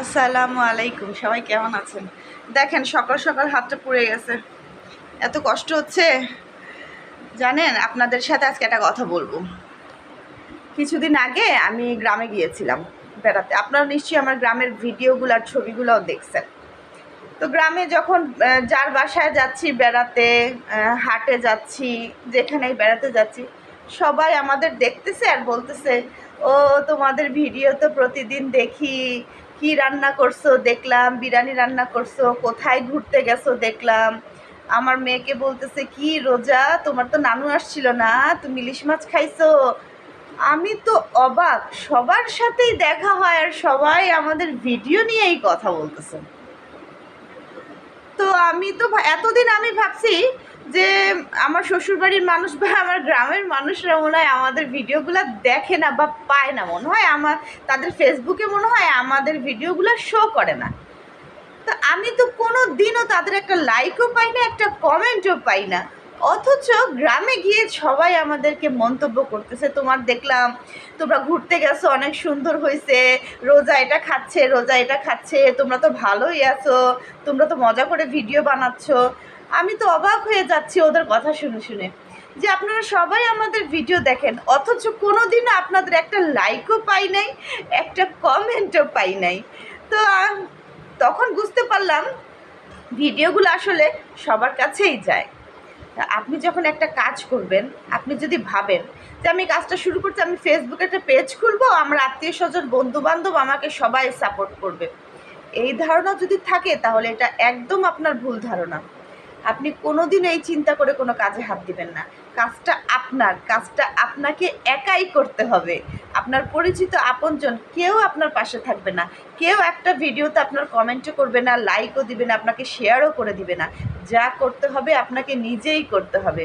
আসসালামু আলাইকুম, সবাই কেমন আছেন? দেখেন, সকাল সকাল হাতটা পুড়ে গেছে। এত কষ্ট হচ্ছে? জানেন, আপনাদের সাথে আজকে একটা কথা বলব। কিছুদিন আগে আমি গ্রামে গিয়েছিলাম বেড়াতে। আপনারা নিশ্চয়ই আমার গ্রামের ভিডিওগুলো আর ছবিগুলোও দেখছেন। তো গ্রামে যখন যার বাসায় যাচ্ছি বেড়াতে হাটে যাচ্ছি, যেখানেই বেড়াতে যাচ্ছি, সবাই আমাদের দেখতেছে আর বলতেছে, ও, তোমাদের ভিডিও তো প্রতিদিন দেখি কি রান্না করছ? দেখলাম, বিরিয়ানি রান্না করছ, কোথায় ঘুরতে গেছো? দেখলাম। আমার মেয়েকে বলতেছে, কি রোজা? তোমার তো নানু আসছিল না, তুমি ইলিশ মাছ খাইছো? আমি তো অবাক। সবার সাথেই দেখা হয় আর সবাই আমাদের ভিডিও নিয়েই কথা বলতেছে। তো আমি তো এতদিন আমি ভাবছি যে আমার শ্বশুরবাড়ির মানুষ বা আমার গ্রামের মানুষরা মনে হয় আমাদের ভিডিওগুলো দেখে না বা পায় না। মনে হয় আমার তাদের ফেসবুকে মনে হয় আমাদের ভিডিওগুলো শো করে না। তো আমি তো কোনো দিনও তাদের একটা লাইকও পাই না, একটা কমেন্টও পাই না। অথচ গ্রামে গিয়ে সবাই আমাদেরকে মন্তব্য করতেছে, তোমার দেখলাম, তোমরা ঘুরতে গেছো, অনেক সুন্দর হয়েছে রোজা এটা খাচ্ছে, রোজা এটা খাচ্ছে, তোমরা তো ভালোই আছো, তোমরা তো মজা করে ভিডিও বানাচ্ছ। আমি তো অবাক হয়ে যাচ্ছি ওদের কথা শুনে শুনে। যে আপনারা সবাই আমাদের ভিডিও দেখেন, অথচ কোনো দিনও আপনাদের একটা লাইকও পাই নাই, একটা কমেন্টও পাই নাই। তো তখন বুঝতে পারলাম ভিডিওগুলো আসলে সবার কাছেই যায়। আপনি যখন একটা কাজ করবেন, আপনি যদি ভাবেন যে আমি কাজটা শুরু করছি আমি ফেসবুকে একটা পেজ খুলবো, আমার আত্মীয় স্বজন বন্ধু বান্ধব আমাকে সবাই সাপোর্ট করবে। এই ধারণা যদি থাকে, তাহলে এটা একদম আপনার ভুল ধারণা। আপনি কোনোদিন এই চিন্তা করে কোনো কাজে হাত দিবেন না। কাজটা আপনার, কাজটা আপনাকে একাই করতে হবে। আপনার পরিচিত আপনজন কেউ আপনার পাশে থাকবে না। কেউ একটা ভিডিওতে আপনার কমেন্টও করবে না লাইকও দিবে না, আপনাকে শেয়ারও করে দিবে না। যা করতে হবে আপনাকে নিজেই করতে হবে।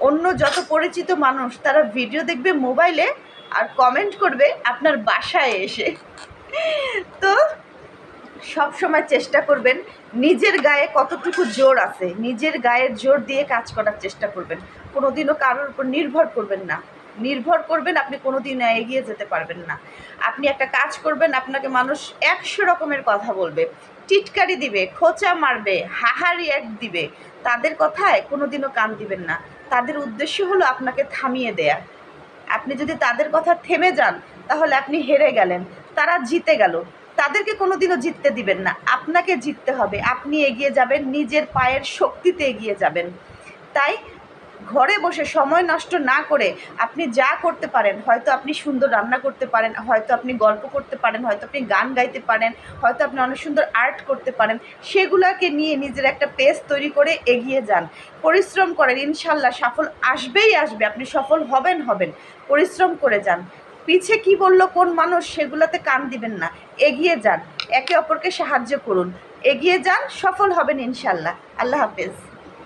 অন্য যত পরিচিত মানুষ, তারা ভিডিও দেখবে মোবাইলে আর কমেন্ট করবে আপনার বাসায় এসে। তো সব সময় চেষ্টা করবেন নিজের গায়ে কতটুকু জোর আছে, নিজের গায়ের জোর দিয়ে কাজ করার চেষ্টা করবেন। কোনোদিনও কারোর উপর নির্ভর করবেন না। নির্ভর করবেন আপনি কোনোদিন এগিয়ে যেতে পারবেন না। আপনি একটা কাজ করবেন, আপনাকে মানুষ একশো রকমের কথা বলবে। টিটকারি দিবে, খোঁচা মারবে হাহারি এক দিবে। তাদের কথায় কোনোদিনও কান দিবেন না। তাদের উদ্দেশ্য হলো আপনাকে থামিয়ে দেয়া। আপনি যদি তাদের কথা থেমে যান, তাহলে আপনি হেরে গেলেন। তারা জিতে গেল। তাদেরকে কোনোদিনও জিততে দিবেন না। আপনাকে জিততে হবে। আপনি এগিয়ে যাবেন, নিজের পায়ের শক্তিতে এগিয়ে যাবেন। তাই ঘরে বসে সময় নষ্ট না করে আপনি যা করতে পারেন, হয়তো আপনি সুন্দর রান্না করতে পারেন, হয়তো আপনি গল্প করতে পারেন, হয়তো আপনি গান গাইতে পারেন, হয়তো আপনি অনেক সুন্দর আর্ট করতে পারেন, সেগুলোকে নিয়ে নিজের একটা পেজ তৈরি করে এগিয়ে যান। পরিশ্রম করেন, ইনশাল্লাহ সফল আসবেই আসবে, আপনি সফল হবেন হবেন। পরিশ্রম করে যান। পিছে কি বলল, কোন মানুষ, সেগুলোতে কান দিবেন না। এগিয়ে যান, একে অপরকে সাহায্য করুন। এগিয়ে যান, সফল হবেন ইনশাল্লাহ। আল্লাহ হাফেজ।